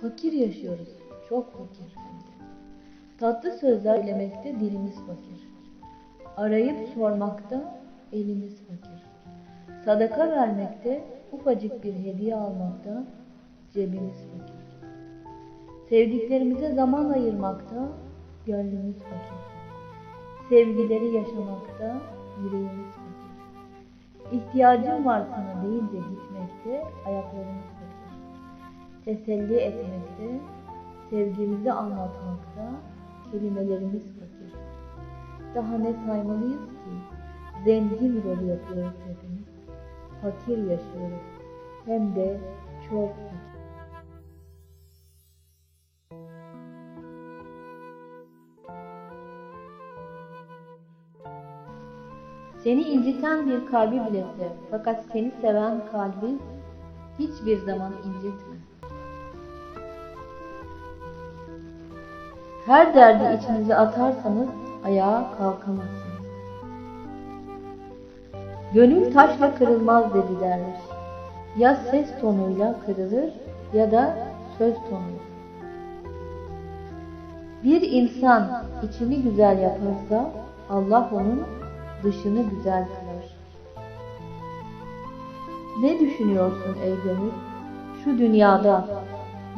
Fakir yaşıyoruz. Çok fakir hem de. Tatlı sözler söylemekte dilimiz fakir. Arayıp sormakta elimiz fakir. Sadaka vermekte, ufacık bir hediye almakta cebimiz fakir. Sevdiklerimize zaman ayırmakta gönlümüz fakir. Sevgileri yaşamakta yüreğimiz fakir. İhtiyacım var sana deyince gitmekte ayaklarımız. Teselli etmekte, sevgimizi anlatmakta kelimelerimiz fakir. Daha ne saymalıyız ki? Zengin rolü yapıyoruz hepimiz. Fakir yaşıyoruz. Hem de çok fakir. Seni inciten bir kalbi bile sev. Fakat seni seven kalbi hiçbir zaman incitme. Her derdi içinize atarsanız ayağa kalkamazsınız. Gönül taşla kırılmaz dedi derviş. Ya ses tonuyla kırılır ya da söz tonuyla. Bir insan içini güzel yaparsa Allah onun dışını güzel kılar. Ne düşünüyorsun ey gönül? Şu dünyada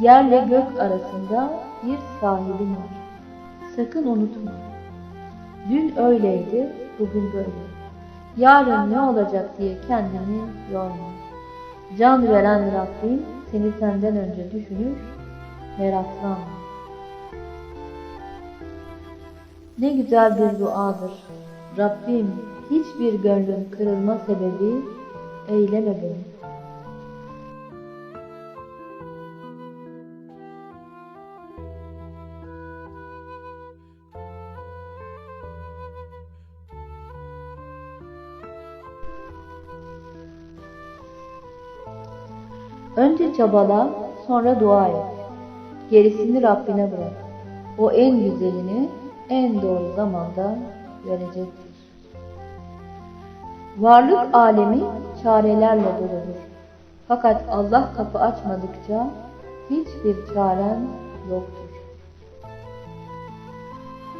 yerle gök arasında bir sahibin var. Sakın unutma. Dün öyleydi, bugün böyle. Yarın ne olacak diye kendini yorma. Can veren Rabbim seni senden önce düşünür, meraklanma. Ne güzel bir duadır. Rabbim hiçbir gönlün kırılma sebebi eyleme beni. Önce çabala, sonra dua et. Gerisini Rabbine bırak. O en güzelini en doğru zamanda verecektir. Varlık alemi çarelerle doludur. Fakat Allah kapı açmadıkça hiçbir çaren yoktur.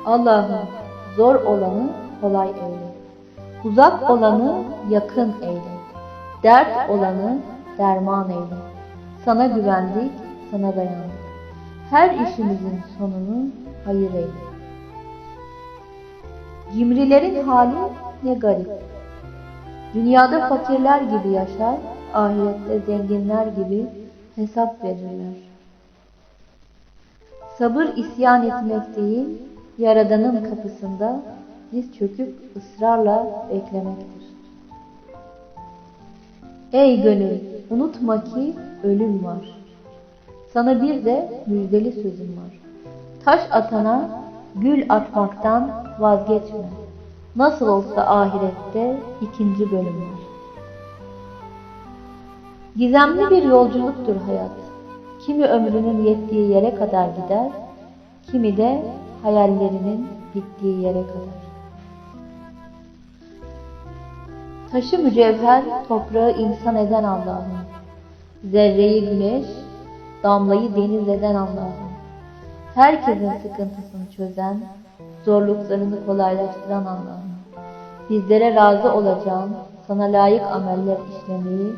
Allah'ım zor olanı kolay eyle. Uzak olanı yakın eyle. Dert olanı derman eyle. Sana güvendik, sana dayandık. Her işimizin sonunu hayır eyle. Cimrilerin hali ne garip. Dünyada fakirler gibi yaşar, ahirette zenginler gibi hesap verirler. Sabır isyan etmek değil, Yaradan'ın kapısında diz çöküp ısrarla beklemektir. Ey gönül, unutma ki ölüm var. Sana bir de müjdeli sözüm var. Taş atana gül atmaktan vazgeçme. Nasıl olsa ahirette ikinci bölüm var. Gizemli bir yolculuktur hayat. Kimi ömrünün yettiği yere kadar gider, kimi de hayallerinin bittiği yere kadar. Taşı mücevher, toprağı insan eden Allah'ım. Zerreyi güneş, damlayı deniz eden Allah'ım. Herkesin sıkıntısını çözen, zorluklarını kolaylaştıran Allah'ım. Bizlere razı olacağın, sana layık ameller işlemeyi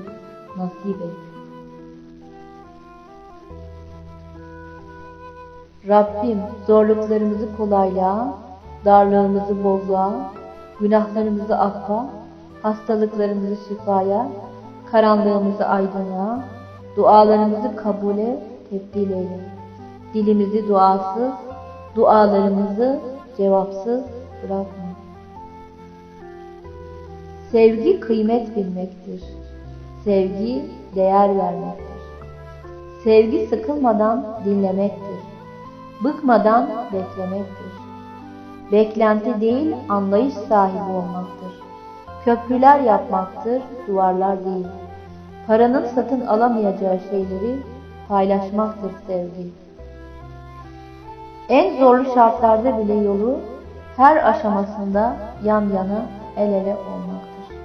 nasip et. Rabbim zorluklarımızı kolaylığa, darlığımızı bolluğa, günahlarımızı affa, hastalıklarımızı şifaya, karanlığımızı aydınlığa, dualarımızı kabule tebdil eyle. Dilimizi duasız, dualarımızı cevapsız bırakma. Sevgi kıymet bilmektir. Sevgi değer vermektir. Sevgi sıkılmadan dinlemektir. Bıkmadan beklemektir. Beklenti değil, anlayış sahibi olmaktır. Köprüler yapmaktır, duvarlar değil. Paranın satın alamayacağı şeyleri paylaşmaktır sevgi. En zorlu şartlarda bile yolu her aşamasında yan yana el ele olmaktır.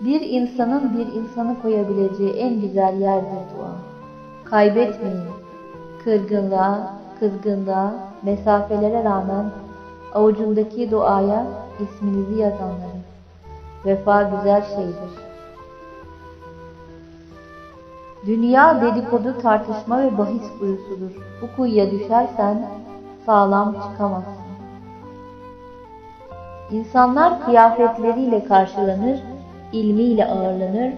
Bir insanın bir insanı koyabileceği en güzel yerdir dua. Kaybetmeyin. Kırgınlığa, kızgınlığa, mesafelere rağmen avucundaki duaya isminizi yazanları. Vefa güzel şeydir. Dünya dedikodu, tartışma ve bahis kuyusudur. Bu kuyuya düşersen sağlam çıkamazsın. İnsanlar kıyafetleriyle karşılanır, ilmiyle ağırlanır,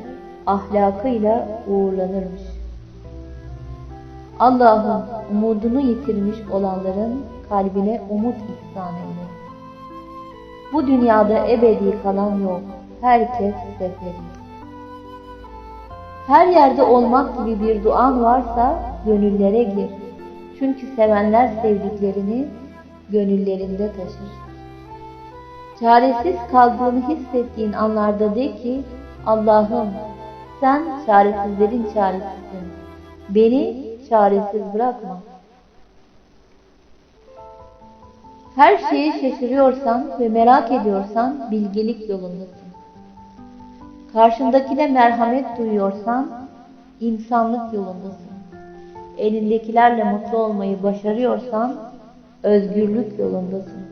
ahlakıyla uğurlanırmış. Allah'ım umudunu yitirmiş olanların kalbine umut ihsan eyle. Bu dünyada ebedi kalan yok. Herkes seferi. Her yerde olmak gibi bir duan varsa gönüllere gir. Çünkü sevenler sevdiklerini gönüllerinde taşır. Çaresiz kaldığını hissettiğin anlarda de ki Allah'ım sen çaresizlerin çaresisin. Beni çaresiz bırakma. Her şeyi şaşırıyorsan ve merak ediyorsan bilgelik yolundasın. Karşındakine merhamet duyuyorsan insanlık yolundasın. Elindekilerle mutlu olmayı başarıyorsan özgürlük yolundasın.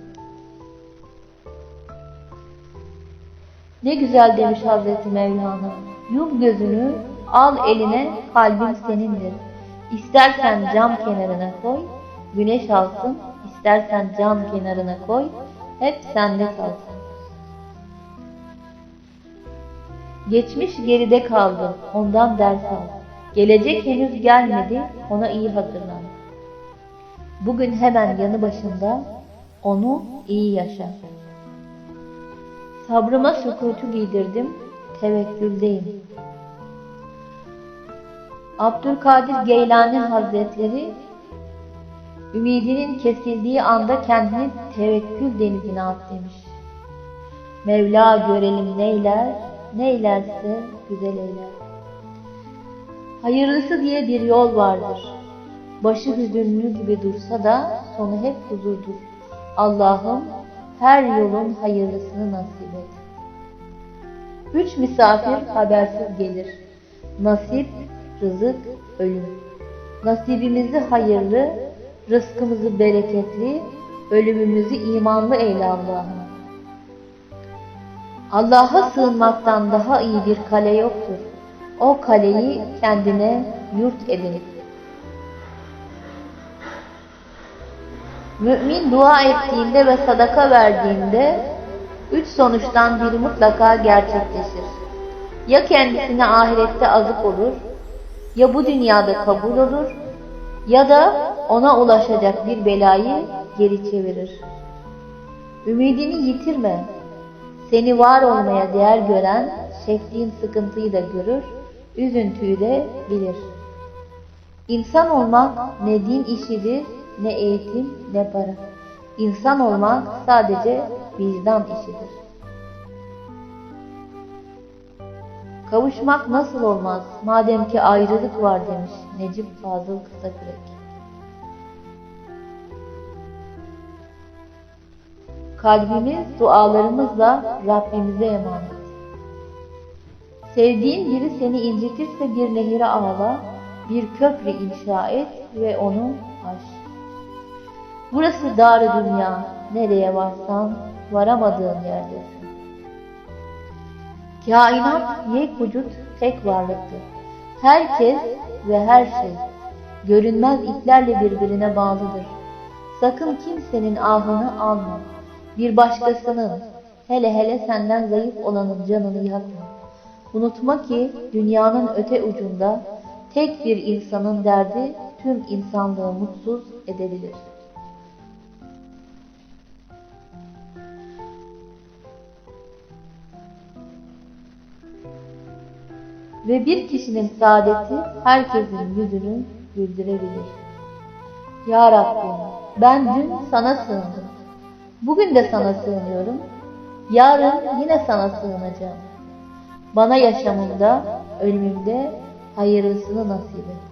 Ne güzel demiş Hazreti Mevlana. Yum gözünü, al eline, kalbin senindir. İstersen cam kenarına koy, güneş alsın, istersen cam kenarına koy, hep sende kalsın. Geçmiş geride kaldı, ondan ders al. Gelecek henüz gelmedi, ona iyi hazırlan. Bugün hemen yanı başında, onu iyi yaşa. Sabrıma sükutu giydirdim, tevekküldeyim. Abdülkadir Geylani Hazretleri, ümidinin kesildiği anda kendini tevekkül denizine at demiş. Mevla görelim neyler, neylerse güzel eyler. Hayırlısı diye bir yol vardır. Başı hüzünlü gibi dursa da sonu hep huzurdur. Allah'ım her yolun hayırlısını nasip et. Üç misafir habersiz gelir. Nasip, rızık, ölüm. Nasibimizi hayırlı, rızkımızı bereketli, ölümümüzü imanlı eyle Allah'ım. Allah'a sığınmaktan daha iyi bir kale yoktur. O kaleyi kendine yurt edinip. Mümin dua ettiğinde ve sadaka verdiğinde üç sonuçtan biri mutlaka gerçekleşir. Ya kendisine ahirette azık olur, ya bu dünyada kabul olur, ya da ona ulaşacak bir belayı geri çevirir. Ümidini yitirme. Seni var olmaya değer gören, çektiğin sıkıntıyı da görür, üzüntüyü de bilir. İnsan olmak ne din işidir, ne eğitim, ne para. İnsan olmak sadece vicdan işidir. Kavuşmak nasıl olmaz madem ki ayrılık var demiş Necip Fazıl Kısakürek. Kalbimiz dualarımızla Rabbimize emanet. Sevdiğin biri seni incitirse bir nehire ağla, bir köprü inşa et ve onu aş. Burası dar dünya, nereye varsan varamadığın yerdesin. Kainat yek vücut tek varlıktır. Herkes ve her şey görünmez iplerle birbirine bağlıdır. Sakın kimsenin ahını alma. Bir başkasının, hele hele senden zayıf olanın canını yakma. Unutma ki dünyanın öte ucunda tek bir insanın derdi tüm insanlığı mutsuz edebilir. Ve bir kişinin saadeti herkesin yüzünü güldürebilir. Ya Rabbim ben dün sana sığındım. Bugün de sana sığınıyorum. Yarın yine sana sığınacağım. Bana yaşamımda, ölümümde hayırlısını nasip et.